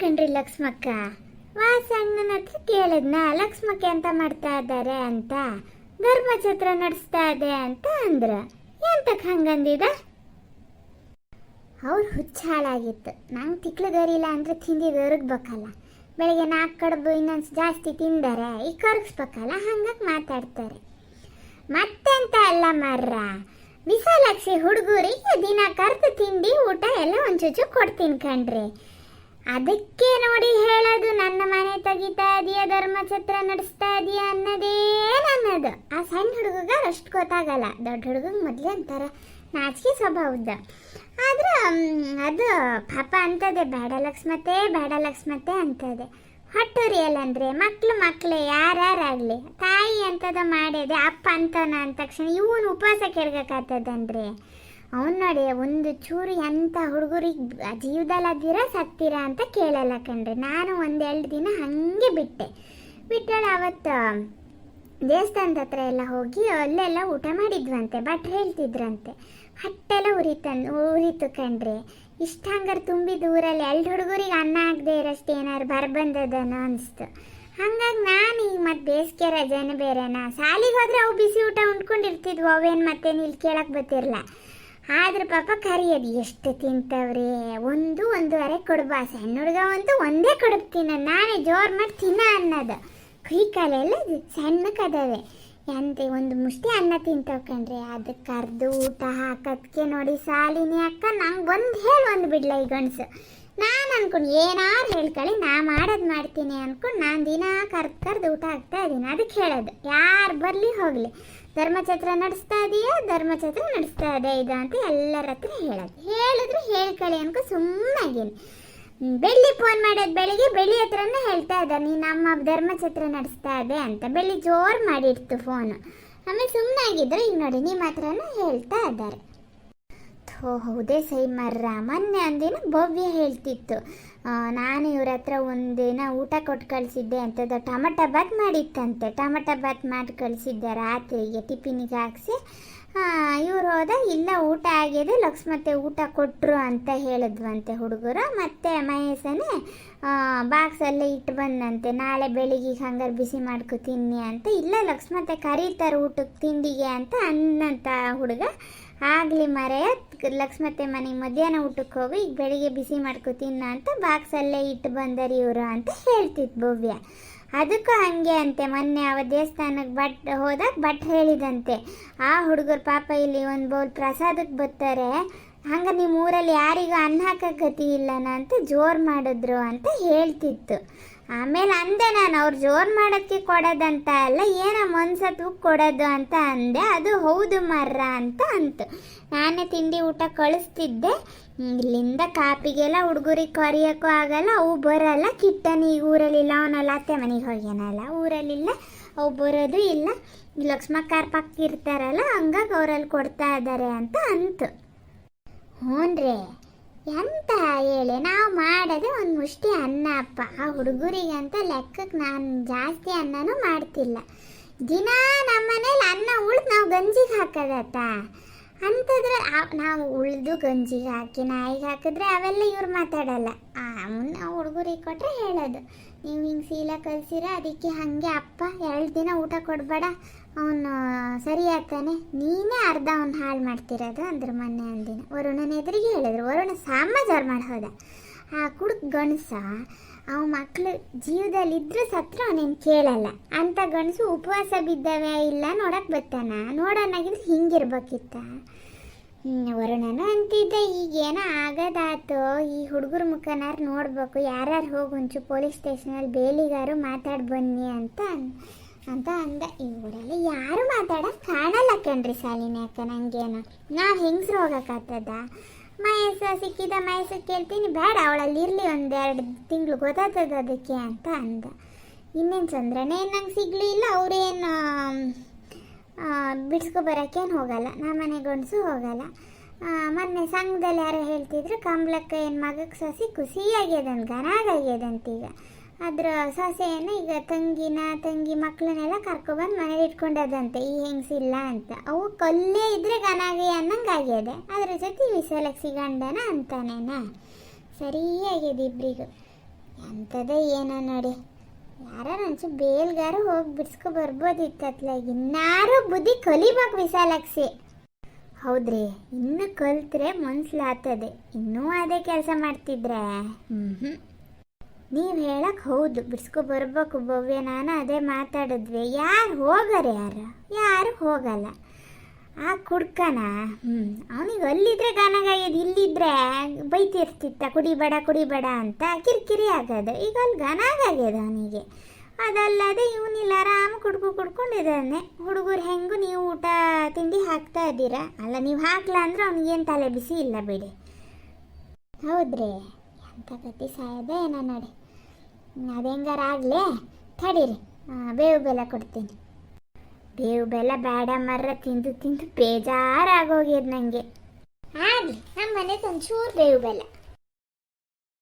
ಕಣ್ರಿ ಲಕ್ಷ್ಮಕ್ಕ. ವಾಸಣ್ಣನ ಹತ್ರ ಕೇಳಿದ್ನ, ಲಕ್ಷ್ಮಕ್ಕ ಎಂತ ಮಾಡ್ತಾ ಇದ್ದಾರೆ ಅಂತ. ಧರ್ಮಛತ್ರ ನಡೆಸ್ತಾ ಇದೆ ಅಂತ ಅಂದ್ರ. ಎಂತಕ್ ಹಂಗಂದಿದ? ಅವ್ರ ಹುಚ್ಚಾಳಾಗಿತ್ತು. ಹಾಳಾಗಿತ್ತು ನಂಗೆ ತಿಕ್ಲುಗರಿಲ್ಲ ಅಂದ್ರೆ ತಿಂದಿದ್ದು ಒರಗ್ಬೇಕಲ್ಲ. ಬೆಳಿಗ್ಗೆ ನಾಲ್ಕು ಕಡುಬು, ಇನ್ನೊಂದು ಜಾಸ್ತಿ ತಿಂದರೆ ಈ ಕರಗಿಸ್ಬೇಕಲ್ಲ, ಹಂಗಾಗಿ ಮಾತಾಡ್ತಾರೆ. ಮತ್ತೆಂತ ಅಲ್ಲ ಮರ್ರ? ವಿಶಾಲಕ್ಷಿ ಹುಡುಗರಿಗೆ ದಿನ ಕರೆದು ತಿಂಡಿ, ಊಟ ಎಲ್ಲ ಒಂಚೂಚು ಕೊಡ್ತೀನಿ ಕಣ್ರಿ. ಅದಕ್ಕೆ ನೋಡಿ ಹೇಳೋದು, ನನ್ನ ಮನೆ ತೆಗಿತಾ ಇದೆಯಾ, ಧರ್ಮಛತ್ರ ನಡೆಸ್ತಾ ಇದೀಯ ಅನ್ನೋದೇ ನನ್ನದು. ಆ ಸಣ್ಣ ಹುಡುಗಗ ಅಷ್ಟು ಗೊತ್ತಾಗಲ್ಲ. ದೊಡ್ಡ ಹುಡುಗಗೆ ಮೊದಲೇ ಅಂತಾರ, ನಾಚಿಕೆ ಸ್ವಭಾವದ ಆದ್ರೆ ಅದು ಪಾಪ ಅಂತದೆ, ಬೇಡ ಲಕ್ಷ್ಮತೆ ಬೇಡ ಲಕ್ಷ್ಮತೆ ಅಂತದೆ. ಹೊಟ್ಟುರಿಯಲ್ಲಂದ್ರೆ ಮಕ್ಳು ಮಕ್ಳೇ, ಯಾರ್ಯಾರಾಗ್ಲಿ, ತಾಯಿ ಅಂತದ ಮಾಡಿದೆ, ಅಪ್ಪ ಅಂತನ ಅಂದ ತಕ್ಷಣ ಇವನು ಉಪವಾಸ ಕೆಡ್ಗಕ್ಕಾಗ್ತದನ್ರಿ ಅವ್ನು ನೋಡಿ, ಒಂದು ಚೂರು ಎಂಥ ಹುಡುಗರಿಗೆ ಜೀವದಲ್ಲಿ ಅದಿರ ಸತ್ತಿರ ಅಂತ ಕೇಳಲ್ಲ ಕಣ್ರಿ. ನಾನು ಒಂದೆರಡು ದಿನ ಹಾಗೆ ಬಿಟ್ಟೆ. ಬಿಟ್ಟಳೆ ಅವತ್ತು ದೇವಸ್ಥಾನದ ಹತ್ರ ಎಲ್ಲ ಹೋಗಿ ಅಲ್ಲೆಲ್ಲ ಊಟ ಮಾಡಿದ್ವಂತೆ, ಬಟ್ ಹೇಳ್ತಿದ್ರಂತೆ. ಹಟ್ಟೆಲ್ಲ ಉರಿತನ್ ಉರಿತು ಕಣ್ರಿ. ಇಷ್ಟ ಹಂಗಾರೆ ತುಂಬಿದ ಊರಲ್ಲಿ ಎರಡು ಹುಡುಗರಿಗೆ ಅನ್ನ ಆಗದೆ ಇರೋಷ್ಟು ಏನಾರು ಬರ್ಬಂದದನೋ ಅನಿಸ್ತು. ಹಂಗಾಗಿ ನಾನು ಈಗ ಮತ್ತೆ ಬೇಸಿಗೆ ರಜೆನೇ ಬೇರೆನಾ? ಸಾಲಿಗೆ ಹೋದ್ರೆ ಅವು ಬಿಸಿ ಊಟ ಉಂಡ್ಕೊಂಡಿರ್ತಿದ್ವು, ಅವೇನು ಮತ್ತೇನು ಇಲ್ಲಿ ಕೇಳಕ್ಕೆ ಬರ್ತಿರಲ್ಲ ಆದ್ರೆ ಪಾಪ ಕರಿಯೋದು, ಎಷ್ಟು ತಿಂತವ್ರಿ? ಒಂದು ಒಂದೂವರೆ ಕೊಡ್ಬಾ ಸಣ್ಣ ಹುಡುಗ ಒಂದು ಒಂದೇ ಕೊಡುತ್ತೀನ ನಾನೇ ಜೋರು ಮಾಡಿ ತಿನ್ನ ಅನ್ನೋದು. ಕೈ ಕಾಲೆಲ್ಲ ಸಣ್ಣಕ್ಕದವೆ ಎಂತೆ ಒಂದು ಮುಷ್ಟಿ ಅನ್ನ ತಿಂತಾವ್ ಕಣ್ರಿ. ಅದಕ್ಕೆ ಕರೆದು ಊಟ ಹಾಕೋದಕ್ಕೆ ನೋಡಿ ಸಾಲಿನಿ ಅಕ್ಕ, ನಂಗೆ ಒಂದು ಹೇಳಿ ಒಂದು ಬಿಡ್ಲ ಈ ಗಂಡಸು. ನಾನು ಅನ್ಕೊಂಡು ಏನಾದ್ರು ಹೇಳ್ಕೊಳ್ಳಿ ನಾ ಮಾಡೋದು ಮಾಡ್ತೀನಿ ಅನ್ಕೊಂಡು ನಾನು ದಿನ ಕರ್ದು ಕರ್ದು ಊಟ ಆಗ್ತಾ ಇದ್ದೀನಿ ಅದಕ್ಕೆ ಹೇಳೋದು, ಯಾರು ಬರಲಿ ಹೋಗಲಿ. ಧರ್ಮಛತ್ರ ನಡೆಸ್ತಾ ಇದೆಯಾ, ಧರ್ಮಛತ್ರ ನಡೆಸ್ತಾ ಇದೆ ಇದು ಅಂತ ಎಲ್ಲರ ಹತ್ರ ಹೇಳೋದು. ಹೇಳಿದ್ರು ಹೇಳ್ಕೊಳ್ಳಿ ಅನ್ಕೊ ಸುಮ್ಮನಾಗೀನಿ ಬೆಳ್ಳಿ ಫೋನ್ ಮಾಡೋದು ಬೆಳಿಗ್ಗೆ, ಬೆಳ್ಳಿ ಹತ್ರನೇ ಹೇಳ್ತಾ ಇದ್ದ ನೀನು ನಮ್ಮ ಧರ್ಮಛತ್ರ ನಡೆಸ್ತಾ ಇದೆ ಅಂತ. ಬೆಳ್ಳಿ ಜೋರು ಮಾಡಿಡ್ತು ಫೋನು ಆಮೇಲೆ ಸುಮ್ಮನಾಗಿದ್ರು ಈಗ ನೋಡಿ, ನಿಮ್ಮ ಹತ್ರನೂ ಹೇಳ್ತಾ ಇದ್ದಾರೆ. ಥೋ ಹೌದೇ ಸೈ ಮರ್ರ ಮೊನ್ನೆ ಒಂದಿನ ಭವ್ಯ ಹೇಳ್ತಿತ್ತು. ನಾನು ಇವ್ರ ಹತ್ರ ಒಂದಿನ ಊಟ ಕೊಟ್ಟು ಕಳಿಸಿದ್ದೆ ಅಂತದ ಟಮಟ ಬಾತ್ ಮಾಡಿತ್ತಂತೆ. ಟಮಟ ಬಾತ್ ಮಾಡಿ ಕಳಿಸಿದ್ದೆ ರಾತ್ರಿಗೆ ಟಿಫಿನಿಗೆ ಹಾಕ್ಸಿ. ಇವ್ರು ಹೋದ, ಇಲ್ಲ, ಊಟ ಆಗಿದೆ ಲಕ್ಷ್ಮತೆ ಊಟ ಕೊಟ್ಟರು ಅಂತ ಹೇಳಿದ್ವಂತೆ ಹುಡುಗರು. ಮತ್ತೆ ಮಹೇಶನೇ ಬಾಕ್ಸಲ್ಲೇ ಇಟ್ಟು ಬಂದಂತೆ. ನಾಳೆ ಬೆಳಿಗ್ಗೆ ಹಂಗಾರೆ ಬಿಸಿ ಮಾಡ್ಕೊ ತಿನ್ನಿ ಅಂತ. ಇಲ್ಲ ಲಕ್ಷ್ಮತೆ ಕರೀತಾರೆ ಊಟಕ್ಕೆ, ತಿಂಡಿಗೆ ಅಂತ ಅನ್ನಂತ ಹುಡುಗ. ಆಗಲಿ ಮರೆಯ ಲಕ್ಷ್ಮತ್ತೆ ಮನೆಗೆ ಮಧ್ಯಾಹ್ನ ಊಟಕ್ಕೆ ಹೋಗಿ, ಈಗ ಬೆಳಿಗ್ಗೆ ಬಿಸಿ ಮಾಡ್ಕೊ ತಿನ್ನ ಅಂತ ಬಾಕ್ಸಲ್ಲೇ ಇಟ್ಟು ಬಂದರಿ ಇವರು ಅಂತ ಹೇಳ್ತಿತ್ತು ಭವ್ಯ. ಅದಕ್ಕೂ ಹಂಗೆ ಅಂತೆ, ಮೊನ್ನೆ ಅವ ದೇವಸ್ಥಾನಕ್ಕೆ ಬಟ್ ಹೋದಾಗ ಬಟ್ ಹೇಳಿದಂತೆ, ಆ ಹುಡುಗರು ಪಾಪ ಇಲ್ಲಿ ಒಂದು ಬೌಲ್ ಪ್ರಸಾದಕ್ಕೆ ಬರ್ತಾರೆ, ಹಂಗೆ ನಿಮ್ಮ ಊರಲ್ಲಿ ಯಾರಿಗೂ ಅನ್ನ ಹಾಕಕ್ಕೆ ಗತಿ ಇಲ್ಲನ ಅಂತ ಜೋರು ಮಾಡಿದ್ರು ಅಂತ ಹೇಳ್ತಿತ್ತು. ಆಮೇಲೆ ಅಂದೆ ನಾನು, ಅವ್ರು ಜೋರು ಮಾಡೋಕ್ಕೆ ಕೊಡೋದಂತ ಅಲ್ಲ, ಏನೋ ಮನ್ಸತ್ವಕ್ಕೆ ಕೊಡೋದು ಅಂತ ಅಂದೆ, ಅದು ಹೌದು ಮರ್ರ ಅಂತ ಅಂತು. ನಾನೇ ತಿಂಡಿ ಊಟ ಕಳಿಸ್ತಿದ್ದೆ. ಇಲ್ಲಿಂದ ಕಾಪಿಗೆಲ್ಲ ಹುಡುಗರಿಗೆ ಕೊರಿಯೋಕ್ಕೂ ಆಗಲ್ಲ, ಅವು ಬರಲ್ಲ. ಕಿಟ್ಟನ ಈಗ ಊರಲ್ಲಿಲ್ಲ, ಅವನಲ್ಲ ಅತ್ತೆ ಮನೆಗೆ ಹೋಗ್ಯಾನಲ್ಲ ಊರಲ್ಲಿಲ್ಲ, ಅವು ಬರೋದು ಇಲ್ಲ. ಲಕ್ಷ್ಮಕ್ಕಾರ್ ಪಕ್ಕ ಇರ್ತಾರಲ್ಲ, ಹಂಗಾಗಿ ಅವರಲ್ಲಿ ಕೊಡ್ತಾ ಇದ್ದಾರೆ ಅಂತ ಅಂತು. ಹ್ಞೂನ್ರಿ ಎಂತ ಹೇಳಿ, ನಾವು ಮಾಡೋದೇ ಒಂದು ಮುಷ್ಟಿ ಅನ್ನ ಅಪ್ಪ. ಆ ಹುಡುಗರಿಗಂತ ಲೆಕ್ಕಕ್ಕೆ ನಾನು ಜಾಸ್ತಿ ಅನ್ನನೂ ಮಾಡ್ತಿಲ್ಲ. ದಿನ ನಮ್ಮನೇಲಿ ಅನ್ನ ಉಳ್ದು ನಾವು ಗಂಜಿಗೆ ಹಾಕೋದತ್ತ. ಅಂಥದ್ರೆ ನಾವು ಉಳಿದು ಗಂಜಿಗೆ ಹಾಕಿ ನಾಯಿಗೆ ಹಾಕಿದ್ರೆ ಅವೆಲ್ಲ ಇವ್ರು ಮಾತಾಡಲ್ಲ. ಆ ಮುನ್ನ ಹುಡುಗರಿಗೆ ಕೊಟ್ಟರೆ ಹೇಳೋದು. ನೀವು ಹಿಂಗೆ ಸೀಲ ಕಲ್ಸಿರ, ಅದಕ್ಕೆ ಹಾಗೆ ಅಪ್ಪ ಎರಡು ದಿನ ಊಟ ಕೊಡಬೇಡ. ಅವನು ಸರಿ ಆಗ್ತಾನೆ. ನೀನೇ ಅರ್ಧ ಅವ್ನು ಹಾಳು ಮಾಡ್ತಿರೋದು, ಅಂದ್ರೆ ಮೊನ್ನೆ ಒಂದಿನ. ವರುಣನ ಎದುರಿಗೆ ಹೇಳಿದ್ರು. ವರುಣ ಜಾರು ಮಾಡಿ ಹೋದ ಆ ಕುಡುಕ್ ಗಣಸ ಅವ ಮಕ್ಕಳು ಜೀವದಲ್ಲಿ ಇದ್ರೆ ಸತ್ರ ಅವನೇನು ಕೇಳಲ್ಲ. ಅಂತ ಗಣಸು ಉಪವಾಸ ಬಿದ್ದವೆ ಇಲ್ಲ, ನೋಡಕ್ ಬರ್ತಾನ ನೋಡೋಣಾಗಿದ್ರೆ ಹಿಂಗಿರ್ಬೇಕಿತ್ತ. ವರುಣನು ಅಂತಿದ್ದೆ, ಈಗೇನೋ ಆಗದಾತು. ಈ ಹುಡುಗರ ಮುಖನಾರು ನೋಡ್ಬೇಕು. ಯಾರ್ಯಾರು ಹೋಗಿ ಒಂಚೂರು ಪೊಲೀಸ್ ಸ್ಟೇಷನಲ್ಲಿ ಬೇಲಿಗಾರು ಮಾತಾಡಿ ಬನ್ನಿ ಅಂತ ಅಂತ ಅಂದ. ಈ ಊರಲ್ಲಿ ಯಾರು ಮಾತಾಡಕ್ ಕಾಣಲ್ಲ ಕಣ್ರಿ ಶಾಲಿನಿ ಅಕ್ಕ ನಂಗೇನು. ನಾವು ಹೆಂಗಸ್ರು ಹೋಗಕ್ಕಾಗ್ತದ ಮಹೇಶ ಸಿಕ್ಕಿದ ಮಹೇಶ ಕೇಳ್ತೀನಿ. ಬೇಡ, ಅವಳಲ್ಲಿ ಇರಲಿ ಒಂದೆರಡು ತಿಂಗಳು ಗೊತ್ತಾಗ್ತದೆ ಅದಕ್ಕೆ ಅಂತ ಅಂದ. ಇನ್ನೇನು ಚಂದ್ರನೇ, ನಂಗೆ ಸಿಗಲಿಲ್ಲ ಅವ್ರೇನು ಬಿಡ್ಸ್ಕೊ ಬರೋಕ್ಕೇನು ಹೋಗಲ್ಲ. ನಮ್ಮ ಮನೆ ಗಂಡಸು ಹೋಗಲ್ಲ. ಮೊನ್ನೆ ಸಂಘದಲ್ಲಿ ಯಾರೋ ಹೇಳ್ತಿದ್ರು ಕಂಬ್ಲಕ್ಕ ಏನು ಮಗಕ್ಕೆ ಸಸಿ ಖುಷಿಯಾಗ್ಯದಂತ ಗನಾಗ ಈಗ. ಅದ್ರ ಸೊಸೆಯನ್ನು ಈಗ ತಂಗಿನ ತಂಗಿ ಮಕ್ಕಳನ್ನೆಲ್ಲ ಕರ್ಕೊಬಂದು ಮನೇಲಿ ಇಟ್ಕೊಂಡದಂತೆ, ಈ ಹೆಂಗ್ಸಿಲ್ಲ ಅಂತ. ಅವು ಕಲ್ಲೇ ಇದ್ರೆ ಗನಾಗಿ ಅನ್ನಂಗೆ ಆಗ್ಯದೆ. ಅದ್ರ ಜೊತೆ ವಿಶಾಲಕ್ಷಿ ಗಂಡನ ಅಂತಾನೇನ? ಸರಿಯಾಗಿದೆ ಇಬ್ರಿಗೂ. ಎಂಥದೇ ಏನೋ ನೋಡಿ. ಯಾರ ನಂಚು ಬೇಲ್ಗಾರು ಹೋಗಿ ಬಿಡ್ಸ್ಕೊ ಬರ್ಬೋದಿತ್ತತ್ಲಾಗ ಇನ್ನಾರು ಬುದ್ಧಿ ಕಲಿಬೇಕು ವಿಶಾಲಕ್ಷಿ ಹೌದ್ರಿ, ಇನ್ನು ಕಲ್ತ್ರೆ ಮನ್ಸ್ಲಾತದೆ. ಇನ್ನೂ ಅದೇ ಕೆಲಸ ಮಾಡ್ತಿದ್ರೆ? ಹ್ಞೂ ನೀವು ಹೇಳಕ್ ಹೌದು. ಬಿಡ್ಸ್ಕೊ ಬರ್ಬೇಕು ಭವ್ಯ. ನಾನು ಅದೇ ಮಾತಾಡಿದ್ವಿ. ಯಾರು ಹೋಗರೆ ಯಾರು? ಯಾರು ಹೋಗಲ್ಲ. ಆ ಕುಡ್ಕನ? ಹ್ಞೂ ಅವನಿಗೆ ಅಲ್ಲಿದ್ರೆ ಗಾನಾಗಾಗ್ಯದ ಇಲ್ಲಿದ್ರೆ ಬೈತಿರ್ತಿತ್ತ. ಕುಡಿಬೇಡ ಕುಡಿಬೇಡ ಅಂತ ಕಿರಿಕಿರಿ ಆಗೋದು. ಈಗ ಅಲ್ಲಿ ಗಾನಾಗಾಗ್ಯದ ಅವನಿಗೆ. ಅದಲ್ಲದೆ ಇವನಿಲ್ಲ ಆರಾಮ ಕುಡ್ಕು ಕುಡ್ಕೊಂಡಿದ್ದಾನೆ. ಹುಡುಗರು ಹೆಂಗೂ ನೀವು ಊಟ ತಿಂಡಿ ಹಾಕ್ತಾ ಇದ್ದೀರಾ? ಅಲ್ಲ, ನೀವು ಹಾಕ್ಲಾ ಅಂದ್ರೆ ಅವ್ನಿಗೇನು ತಲೆ ಬಿಸಿ ಇಲ್ಲ ಬಿಡಿ. ಹೌದ್ರಿ? ಗತಿ ಸಾಯದೆ ಏನೋ ನೋಡಿ. ಅದು ಹೆಂಗಾರ ಆಗಲಿ? ತಡೀರಿ. ಬೇವು ಬೆಲ್ಲ ಕೊಡ್ತೀನಿ. ಬೇವು ಬೆಲ್ಲ ಬೇಡ ಮರ ತಿಂದು ತಿಂದು ಬೇಜಾರಾಗೋಗ್ಯದ ನನಗೆ ಆಗಲಿ ನಮ್ಮ ಮನೆಗೆ ಒಂಚೂರು ಬೇವು ಬೆಲ್ಲ.